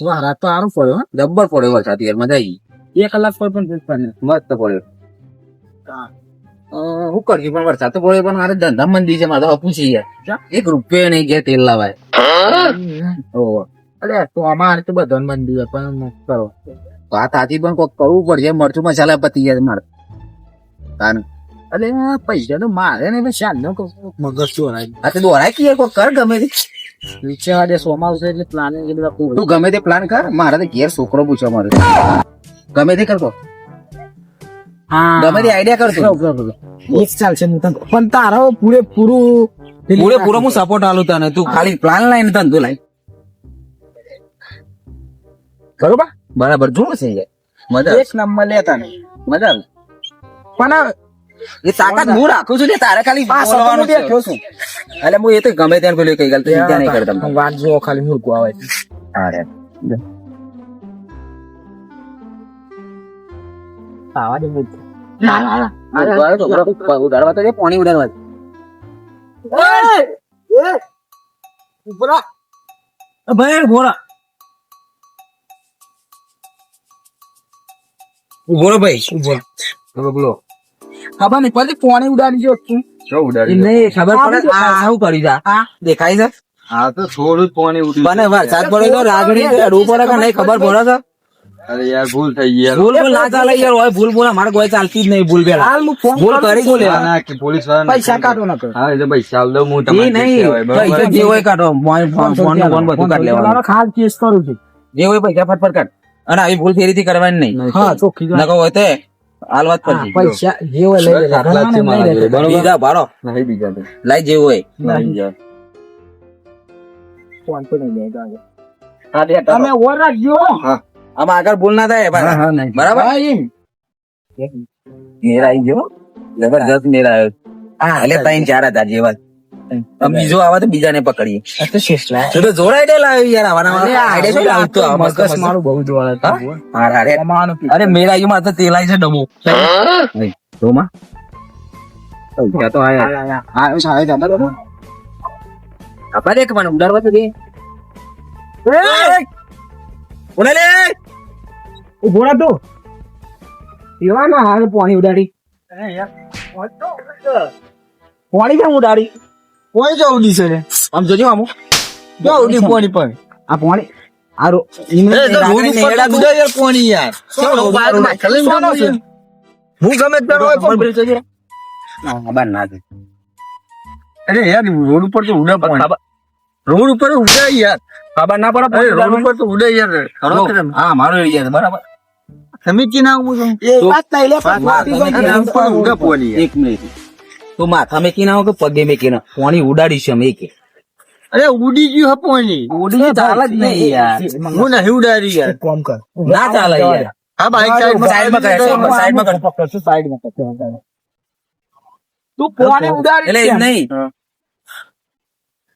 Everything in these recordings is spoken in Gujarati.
રાત તો સારું પડ્યો હો. જબ્બર પડ્યો વરસાદ યાર મજા આવી બે કલાક પર પણ મસ્ત પડ્યો. હું. અ, પણ વરસાદ તો પડ્યો પણ મારે ધંધા મંદી છે મારે પૂછી હપું યાર. એક રૂપિયો નહીં ગયા તેલ લાવાય. અરે તો અમારે તો બધાને મંદી હોય પણ કરો. વાત સાચી પણ કોક કરવું પડશે મરચું મસાલા પતી ગયા મારે. તાન. અરે પૈસા તો મારે ને શાન નો મગજ ચોરાય આ તો દોરાય કે કોક કર ગમે તે. વિચાર દે સોમાં આવશે એટલે પ્લાનિંગ એટલે બધું તું ગમે તે પ્લાન કર મારા તો ઘેર છોકરો પૂછો મારે ગમે તે કરતો. હા. ગમે તે આઈડિયા કરતો. એક ચાલશે તને પણ તારો પૂરેપૂરું પૂરે પૂરો હું સપોર્ટ આલું તને. તું ખાલી પ્લાન લાઈને તું લાઈ બરોબર? બરાબર જો છે. મજા એક નંબર લેતા ને મજા પણ એ તાકાત હું રાખું છું ને તારે ખાલી બોલવાનું છે. એટલે હું એ તો ગમે ત્યાં પેલું કઈ ગલ ચિંતા નહીં કરતા. વાત જો ખાલી મૂકવા આવે હા આવા દે મૂક ના ના ના. ઉડાડવા ઉડાડવા તો પાણી ઉડાડવા. દે. ભાઈ ઊભો બોલો. ખબર નહીં પછી પોણી ઉડાડી જો તું. શું એ નહીં ખબર પડે? પડે આ શું કર્યું છે? આ દેખાય છે? હા તો થોડું જ પાણી ઉઠ્યું મને વરસાદ પડ્યો તો રાગડી કે પડે કે નહીં ખબર પડે છે? અરે યાર ભૂલ થઈ ગઈ ભૂલ ભૂલ ના ચાલે યાર હોય ભૂલ ભૂલ અમારે કોઈ ચાલતી જ નહીં ભૂલ પેલા હાલ હું ફોન ભૂલ કરી શું લેવા? ના કે પોલીસવાળા પૈસા કાઢો ના કરો હા એટલે પૈસા આલ દઉં હું એ નહીં પૈસા જે હોય કાઢો. ફોન ફોન ફોન બધું કાઢ લેવાનું. ખાસ કેસ કરું છું. જે હોય પૈસા ફટફટ કાઢ. અને આવી ભૂલ ફેરીથી કરવાની નહીં. હા ચોખ્ખી નકો હોય તે હાલ વાત હા, પૈસા જે હોય લઈ લેતા. આટલા જ છે મારા નહીં જોડે, લેતા. બરોબર? બીજા ભાડો નહીં બીજા તો. જેવું હોય નહીં. બીજા. ફોન તો નહીં લેતા. હા, દે, તમે ઓર રાખજો આમાં આગળ ભૂલ ના થાય. હા, નહીં. બરાબર હા, એમ. મેરા આવી ગયો જબરજસ્ત મેરા આવ્યો હા એટલે ત્રણ ચાર હતા જેવા આમ બીજો આવા તો બીજાને પકડીએ. તો તો યાર આવાના અરે, આઈડિયા શું લાવતો આ મસ્ત મારું બહુ જોવાળા અરે મારે તો તેલ છે ડબો જોમાં? ત્યાં તો આયા. હા, હા, હા. હા, સાહેબ, દાદા, દાદા. આપા દે મને ઉડાડવા તો દે. ઉડે લે ઊભો રહો તું. પીવાના હાલ પાણી ઉડાડી. પાણી કેમ ઉડાડી? કોઈ જો ઉડી છે. રે. આમ જોજો આમ જો ઉડી પાણી પણ. આ પાણી. આ રો- એ તો રોડ ઉપર તો ઉડે યાર પાણી યાર. હું ગમે તે હોય પણ. હા, બાર ના થાય. અરે યાર રોડ ઉપર તો ઉડે પાણી. રોડ ઉપર ઉડે યાર. ખબર ના પડે રોડ ઉપર તો ઉડે યાર? હા મારો છે બરાબર. કી ના છો? એ વાત નહીં લે, યાર. એક મિનિટ. તો માથા મેકી ના હો કે પગે મેકી ના પાણી ઉડાડીશ અમે કે અરે ઉડી ગયું હે પાણી. ઉડી ચાલે જ નહીં યાર. હું નહીં ઉડાડી યાર. કોમ કર. ના ચાલે યાર. હા બાઈક સાઈડમાં કરે, સાઈડમાં, સાઈડમાં કરે. પકડ, સાઈડમાં કર? તું પાણી ઉડાડી એટલે એમ નહીં.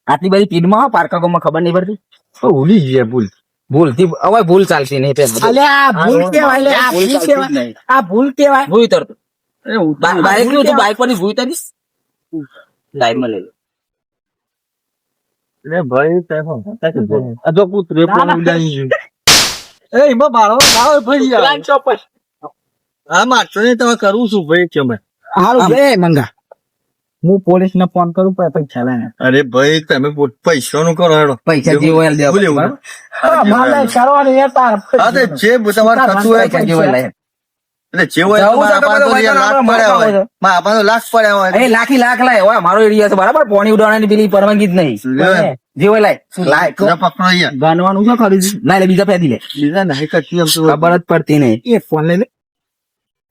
આટલી બધી પીડમાં હો, પારકાગોમાં ખબર નહીં પડતી? ઉડી ગયા ભૂલ ભૂલ. થી હવે ભૂલ ચાલતી નહીં ભૂલ ભૂલ કેવાય આ ભૂલ કેવાય ભૂલ તરત બાઈકનું તું બાઈક પર ભૂલ તરીશ લાઈનમાં લઈ લે. ભાઈ તે આ જો ના. પણ ઉડાઈ ગયું. એ એમાં બાળો ના ભાઈ યાર. લાઈન ચોપડ. હા મારતો ને તમે કરું છું ભાઈ કે મેં હારું. બે મંગા. હું પોલીસ ને ફોન કરું પછી પૈસા લે અરે ભાઈ તમે પૈસા નું કરો હેડો. પૈસા જે હોય દેવા. બરાબર? મારે કરવાનું યાર તાર. હા તો જે તમારે થતું હોય પૈસા?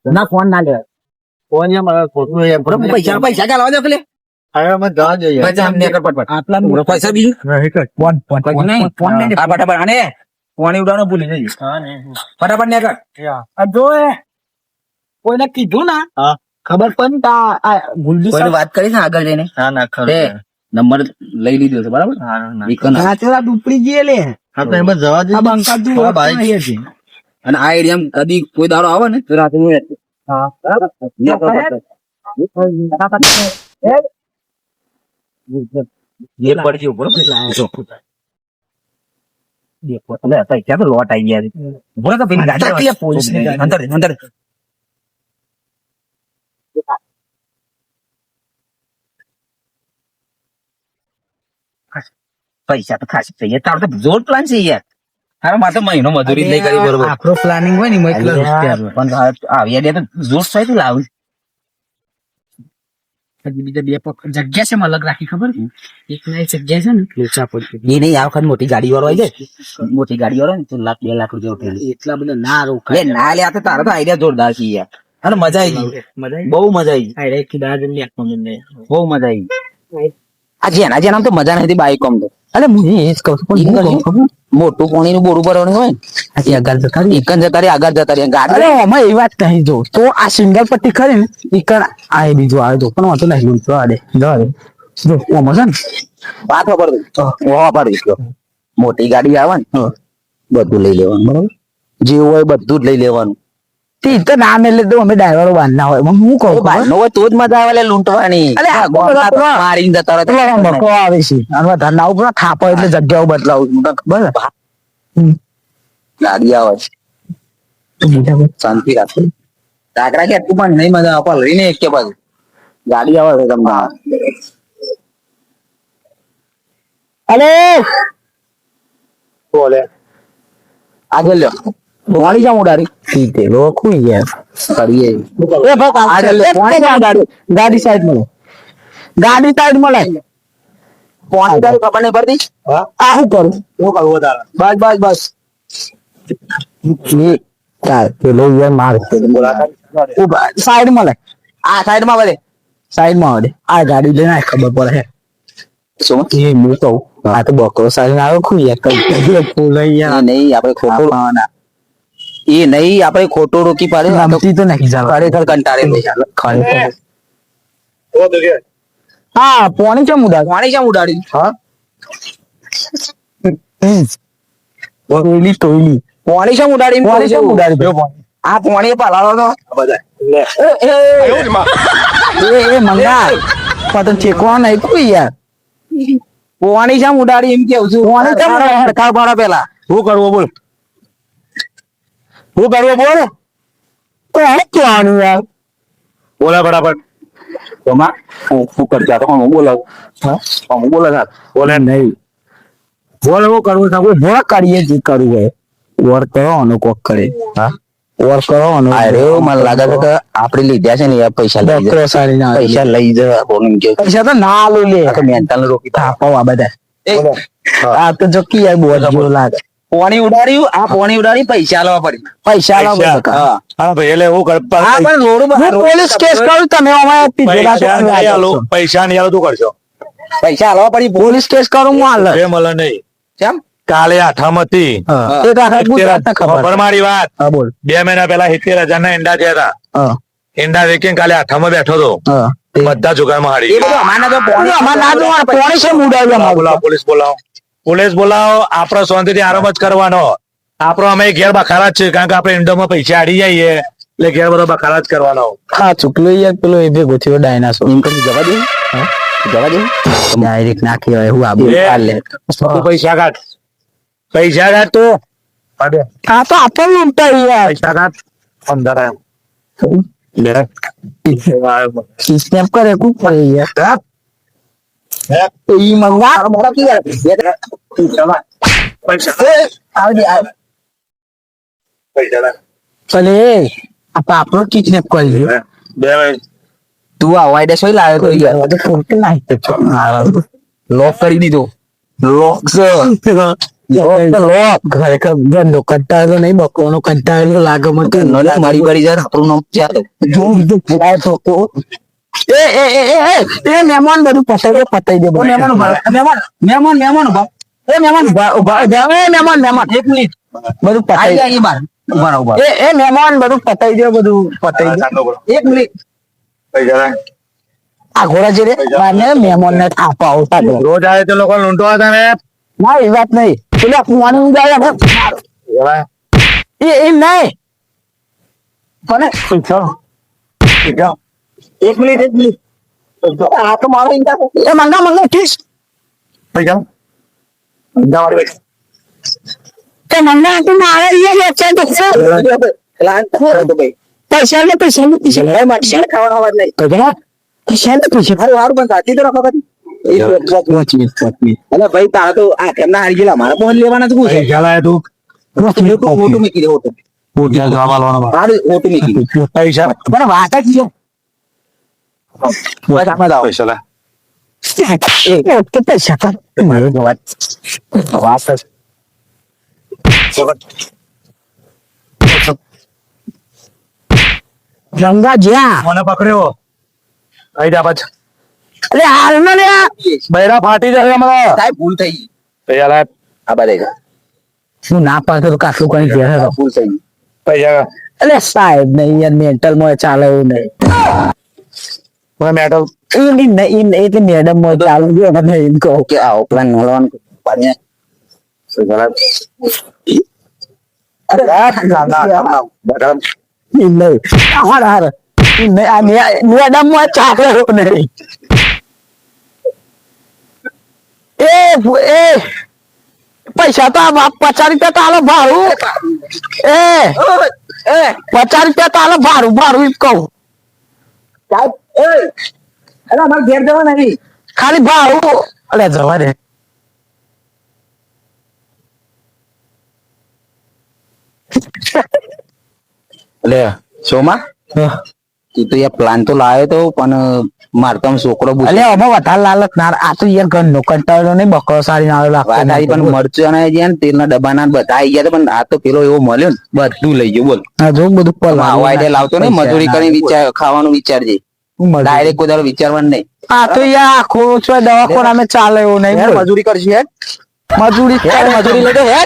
ના ફોન ના લેવાય ફોન યાર મારા ખોટું યાર બરાબર પૈસા પૈસા ચાલવા દો કે લે હવે અમે જવા જોઈએ પૈસા અમને કર પટ આટલા પટ પૈસા બીજું નહીં કર ફોન ફોન ફોન લઈ લે આ ફટાફટ આને પોણી ઉડાડવાનું ભૂલી જઈએ ફટાફટ ને કર આ જો કોઈને કીધું ના ખબર પણ તા આ ગુલજી વાત કરી ને આગળ જઈને? હા ના ખબર નંબર લઈ લીધો છે બરાબર? હા તેરા ડુપડી જે લે. હા તો એમાં જવા દે બંકા તું ભાઈ. નહીં અને આ એરિયા કદી કોઈ દારો આવે ને તો રાતે હું હા. એ પડશે ઉપર જો. એટલે પૈસા તો લોટ આવી ગયા બોલો તો પેલી ગાડી? અંદર અંદર પૈસા તો ખાસ થઈ તારો તો જોર પ્લાન છે યાર. તારા માટે મહિનો મજૂરી નહીં કરી બરોબર. આપણો પ્લાનિંગ હોય ને આવે. પણ આ આવ્યા દે તો જોર થાય તું લાવું. બીજા બે પગ જગ્યા છે અલગ રાખી ખબર? એક ના જગ્યા છે ને. લોચા પડતી એ નહીં આ વખત મોટી ગાડી વાળો આવી જાય. મોટી ગાડી વાળો ને તો લાખ બે લાખ રૂપિયા એટલા બધા ના રોકાય. ના લે આ તો તારો તો આઈડિયા જોરદાર છે યાર. અને મજા આવી ગઈ. બહુ મજા આવી. બહુ મજા આવી આ જેના જેના તો મજા નથી બાઈક આમ તો. અલે હું એ જ કહું છું મોટું પોણી નું બોરું ભરવાનું હોય આગળ જતા રહી. જતા રહે આગળ જતા રહે ગાડી અરે એમાં એ વાત નહીં જો તો આ સિંગલ પટ્ટી ખરી ને ઈકણ આ બીજું આવે તો પણ વાંધો નહીં. જવા દે જવા દે. જો ઓમાં છે ને. વાત વાપર વાપર મોટી ગાડી આવે ને બધું લઈ લેવાનું બરોબર? જેવું હોય બધું જ લઈ લેવાનું. તે તો નામ એટલે તો અમે ડ્રાઈવરો બાંધના હોય. હું કહું તો હોય તો જ મજા આવે લૂંટવાની અલે આ ગોળા તો પેલા- મારીને જતા રહે મકો આવે છે. અને વધારે ઉપર થાપો એટલે જગ્યાઓ બદલાવું મને ખબર છે? હમ. છે. તો બીજા કોઈ- શાંતિ રાખો. ડાકરા કે તું પણ નહીં મજા આવે. લઈને એક કે બાજુ. ગાડી આવે છે તમને. અરે! બોલે. આગળ લ્યો. વાળી જાઉં ઉડાડી ઠીક લો કોઈ યાર. કરીએ. એ ભાઈ આ લે, પોણી જાઉં ઉડાડી ગાડી સાઈડ મળે. ગાડી સાઈડ મળે. પોણી તારી ખબર નહીં પડતી? આ શું કરું? બસ બસ બસ. ની ચાલ પેલો યાર માર સાઈડ મળે. આ સાઈડમાં વળે. સાઈડમાં વળે. આ ગાડી લઈને ખબર પડે શું? એ હું કહું આ તો બકરો સાઈડ આવે ખું યાર. કઈ નહીં આપણે ખોટું એ નહીં આપણે ખોટું રોકી પાડે આ તો ગમતી તો નહીં ચાલો ખરેખર કંટાળે ખરેખર હા પોણી કેમ ઉડાડ પાણી કેમ ઉડાડી હા ટોયલી ટોયલી પાણી કેમ ઉડાડી એમ પોણી કહું કેમ છું. ઉડાડી આ પાણી પલાળો તો એ એ એ મંગા પતંગ ચેકવા નહીં કોઈ યાર પાણી કેમ ઉડાડી એમ કેવું છું પાણી કેમ ઉડાડી? હડકાવ પાડો પેલા શું કરવું બોલ શું કરવું બોલ. કોણ કહેવાનું યાર? બોલા બરાબર હું હું કરતા તો હું બોલો. હું? બોલો બોલે નહીં. બોલ હું કરવું છે કોઈ કરીએ જે કરવું હોય. વર કરો અને કોક કરે. હા? વર કરો અને અરે મને લાગે છે કે આપણે લીધા છે ને યાર પૈસા લઈ જાય. બકરો સારી ના પૈસા લઈ જાય બોલું કે પૈસા તો ના લો. લે મેન્ટલ રોકી દે. થાપો આ બધા. આ તો જોકી યાર બોલ. લાગે. પોણી ઉડાડ્યું આ પોણી ઉડાડી પૈસા લેવા પડી પૈસા પૈસા. હા હા ભાઈ એટલે હું હા પણ રોડ હું પોલીસ કેસ કરું તમે અમારે પૈસા નહીં આલો તું કરશો પૈસા પડી પોલીસ કેસ કરું હું હાલ એ મળે નહીં. કેમ? કાલે આઠમ હતી ખબર. મારી વાત. બે મહિના પહેલા સિત્તેર હજાર ના ઈંડા થયા હતા. ઈંડા વેચીને કાલે આઠામાં બેઠો હતો. બધા જુગારમાં હારી પોલીસ બોલાવો. પોલીસ બોલાવો આપણો શાંતિથી આરામ જ કરવાનો. આપણો અમે ઘેર બખારા જ છે કારણ કે આપણે ઇન્ડોમાં પૈસા આડી જઈએ એટલે ઘેર બધો બખારા જ કરવાનો. હા ચૂકલો યાર પેલો એ ભેગો થયો ડાયનાસોર. એમ કઈ જવા દે. જવા દે. ડાયરેક્ટ નાખી હોય હું આબુ. લે. પૈસા કાઢ. પૈસા કાઢ તો. અરે, આ તો આપણને લૂંટાઈ યાર. પૈસા કાઢ. અંદર આવ. લે. સ્નેપ કરે કું પડે યાર? ઈ મંગા પૈસા આવજે આવ. પૈસા કાઢ. ભલે આ પાપડો કિડનેપ કરી લ્યો? બે મિનિટ. તું આ વાયદે સોઈ લાવ્યો તો યાર આ તો ખોટે નાખી દે છો. લોક કરી દીધો લોક કંટાળેલો લાગે મને મારી બારી જાય આપણું નામ ચાલે જો ફેરાય તો કો. એ એ એ એ એ એ મહેમાન બધું પતાવી દે પતાઈ દે. મહેમાન મહેમાન મહેમાન મહેમાન ઊભા. એ મહેમાન ઊભા ઊભા. મહેમાન મહેમાન. એક મિનિટ. બધું પતાવી દે. બાર. ઊભા ઊભા એ એ મહેમાન બધું પતાવી દે બધું પતાવી દે. એક મિનિટ. આ ઘોડા જે રે. મને મહેમાન ને થાપા આવતા રોજ આવે તે લોકો લૂંટો હતા ને. ના એ વાત નહીં. પેલા કુવાનું ને. એ એ નહીં. કોને? એક મિનિટ એક મિનિટ. આ તો મારો એ મંગા મંગા ઠીક પૈસા મંગા વાળી કે મંગા તો મારે તો આ તો ભાઈ. પૈસા ને પૈસા ને પૈસા લડાઈ માટે શેર ખાવાનો અવાજ નહીં. કદરા પૈસા? ને પૈસા હારું હારું બંધ સાચી તો રાખો મિનિટ ભાઈ તારા તો આ એમના હારી ગયેલા. મારા ફોન લેવાના તો છે? આવે તું ઓટો મૂકી દે ઓટો. ત્યાં જવાબ આલવાનો બા. હારું ઓટો મૂકી દે. પૈસા. પણ વાત જ છે બસ આમાં જાઓ પૈસા લા. એ કે પૈસા કર મારો વાત વાત જ ગંગા જ્યાં મને પકડ્યો આઈ અરે હાલ ને બૈરા ફાટી જશે અમારા સાહેબ ભૂલ થઈ ગઈ પૈસા આ બધા હું ના પાડતો તો કાટલું કઈ ઘેર ભૂલ થઈ ગઈ પૈસા અરે સાહેબ નહીં યાર મેન્ટલમાં ચાલે એવું નહીં મને મેટલ એની નહીં એટલે મેડમ માં ચાલુ ગયો ને નહીં કહું કે આવો પ્લાન મળવાનું પાડે અરે ના ના ના બરાબર ઈ નહીં હાર હાર ઈ નહીં આ મે- મેડમ માં ચાલે એવું નહીં એ ભુ- એ પૈસા તો આ પચાસ રૂપિયા તો આલો ભાડું એ એ પચાસ રૂપિયા તો આલો ભાડું ભાડું ઈ જ કહું સાહેબ એ અરે અમારે ઘેર જવા નહીં. ખાલી ભાવ. અલ્યા જવા દે. લે સોમા? તું તો યાર પ્લાન તો લાવ્યો તો પણ માર તો છોકરો એટલે અમે વધારે લાલત ના આ તો યાર ઘર નો કંટાળો નહીં બકરો સારી ના લાગતો પણ મરચું અને તેલ ના ડબ્બા ના બધા આવી ગયા પણ આ તો પેલો એવો મળ્યો ને બધું લઈ ગયો બોલ. હા જો બધું આવો આઈડિયા લાવતો નહીં મજૂરી કરીને વિચાર ખાવાનું વિચારજે. ડાયરેક્ટ કોઈ દાડો વિચારવાનું નહીં. આ તો યાર આખો છો દવાખાના અમે ચાલે એવું નહીં મજૂરી કરશું યાર. મજૂરી મજૂરી લેતો યાર.